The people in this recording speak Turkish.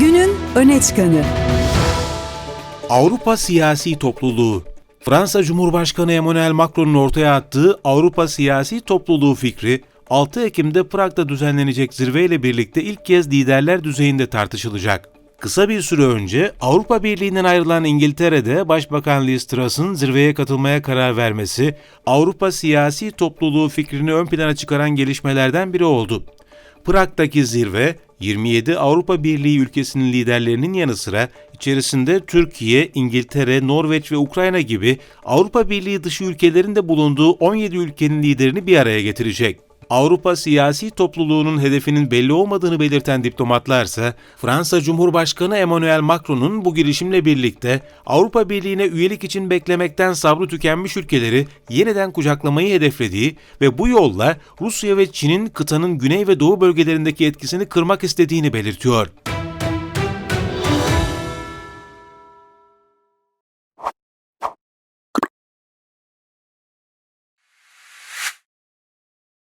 Günün öne çıkanı. Avrupa Siyasi Topluluğu Fransa Cumhurbaşkanı Emmanuel Macron'un ortaya attığı Avrupa Siyasi Topluluğu fikri 6 Ekim'de Prag'da düzenlenecek zirveyle birlikte ilk kez liderler düzeyinde tartışılacak. Kısa bir süre önce Avrupa Birliği'nden ayrılan İngiltere'de Başbakan Liz Truss'ın zirveye katılmaya karar vermesi, Avrupa Siyasi Topluluğu fikrini ön plana çıkaran gelişmelerden biri oldu. Prag'daki zirve 27 Avrupa Birliği ülkesinin liderlerinin yanı sıra içerisinde Türkiye, İngiltere, Norveç ve Ukrayna gibi Avrupa Birliği dışı ülkelerin de bulunduğu 17 ülkenin liderini bir araya getirecek. Avrupa siyasi topluluğunun hedefinin belli olmadığını belirten diplomatlarsa, Fransa Cumhurbaşkanı Emmanuel Macron'un bu girişimle birlikte Avrupa Birliği'ne üyelik için beklemekten sabrı tükenmiş ülkeleri yeniden kucaklamayı hedeflediği ve bu yolla Rusya ve Çin'in kıtanın güney ve doğu bölgelerindeki etkisini kırmak istediğini belirtiyor.